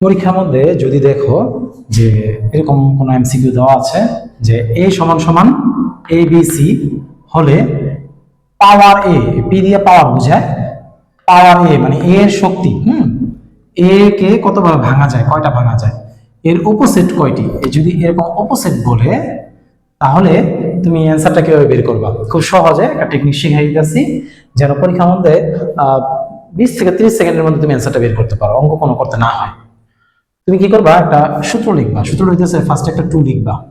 পরীক্ষার মধ্যে যদি দেখো যে এরকম কোনো এমসিকিউ দেওয়া আছে যে এ সমান সমান এ বি সি হলে পাওয়ার এ পি দিয়ে পাওয়ার বোঝায়। পাওয়ার এ মানে এ এর শক্তি, হুম? এ কে কতভাবে ভাঙা যায়, কয়টা ভাঙা যায়? এর অপোজিট কয়টি? যদি এরকম অপোজিট বলে, তাহলে তুমি অ্যান্সারটা কীভাবে বের করবা? খুব সহজে একটা টেকনিক শিখাই দিতেছি, যেন পরীক্ষার মধ্যে বিশ থেকে ত্রিশ সেকেন্ডের মধ্যে তুমি অ্যান্সারটা বের করতে পারো, অঙ্ক কোনো করতে না হয়। তুমি কি করবা? একটা সূত্র লিখবা। সূত্র হইতেছে ফার্স্ট একটা টু লিখবা।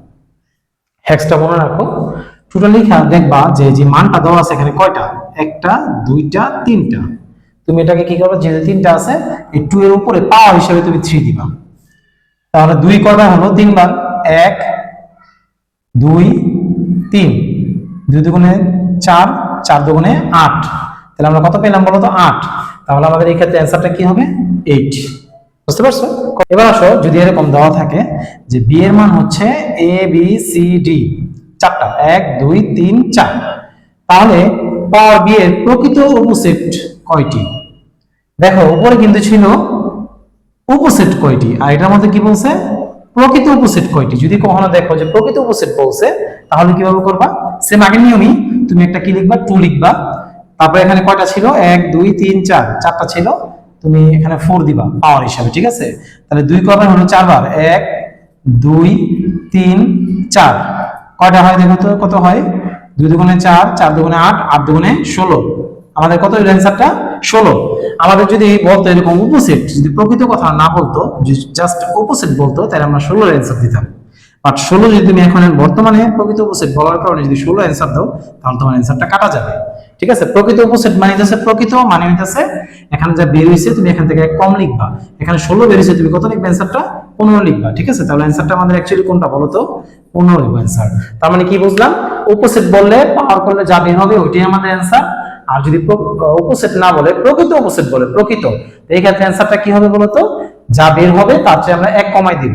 হ্যাক্সটা মনে রাখো। টুটা লিখা, দেখবা যে যে মানটা দেওয়া আছে এখানে কয়টা? একটা, দুইটা, তিনটা। তুমি এটাকে কি করবে? যে তিনটা আছে, এই টু এর উপরে পাওয়ার হিসেবে তুমি থ্রি দিবা। তাহলে দুই কয়বার হলো? তিনবার। এক, দুই, তিন। দুই দুগুণে চার চার দুগুণে আট। তাহলে আমরা কত পেলাম বলো তো? আট। তাহলে আমাদের এই ক্ষেত্রে অ্যান্সারটা কি হবে? এইট বুঝতে পারছ? এবার আসো, যদি এরকম দেওয়া থাকে যে বি এর মান হচ্ছে এ বি সি ডি চারটা। এক, দুই, তিন, চার। তাহলে পাওয়ার বি এর প্রকৃত উপসেট কয়টি? দেখো, উপরে কিন্তু ছিল উপসেট কয়টি? আর এটার মধ্যে কি বলছে? প্রকৃত উপসেট কয়টি? যদি কখনো দেখো যে প্রকৃত উপসেট বলছে, তাহলে কীভাবে করবা? সেম আগের নিয়মই, তুমি একটা কি লিখবা? টু লিখবা। তারপরে এখানে কয়টা ছিল? এক, দুই, তিন, চার। চারটা ছিল। তুমি এখানে ফোর দিবা পাওয়ার হিসাবে, ঠিক আছে? তাহলে দুই কবার হলো চারবার, এক, দুই, তিন, চার। কয়টা হয় দেখো তো, কত হয়? দুই দুগুণে চার চার দুগুণে আট আট দুগুণে ষোলো। আমাদের কত অ্যান্সারটা ষোলো। আমাদের যদি বলতো, এরকম অপোজিট যদি প্রকৃত কথা না বলতো জাস্ট অপোজিট বলতো, তাহলে আমরা ষোলোর অ্যান্সার দিতাম। বাট ষোলো যদি তুমি এখন বর্তমানে প্রকৃত অপোজিট বলার কারণে যদি ষোলো অ্যান্সার দাও, তাহলে তোমার অ্যান্সারটা কাটা যাবে। ঠিক আছে? প্রকৃত অপোজিট মানে হইতেছে প্রকৃত মানে হইতেছে এখানে যা বের হয়েছে তুমি এখান থেকে কম লিখবা। এখানে ষোলো বের হয়েছে তুমি কত লিখবে? অ্যান্সারটা পনেরো লিখবা, ঠিক আছে? তাহলে অ্যান্সারটা আমাদের অ্যাকচুয়ালি কোনটা বলো তো? পনেরো লিখব অ্যান্সার তার মানে কি বুঝলাম? অপোজিট বললে পাওয়ার করলে যা বের হবে ওইটাই আমাদের অ্যান্সার আর যদি অপোজিট না বলে, প্রকৃত অপোজিট বলে, প্রকৃত। তো এই ক্ষেত্রে অ্যান্সারটা কি হবে বলতো যা বের হবে তার চেয়ে আমরা এক কমাই দিব।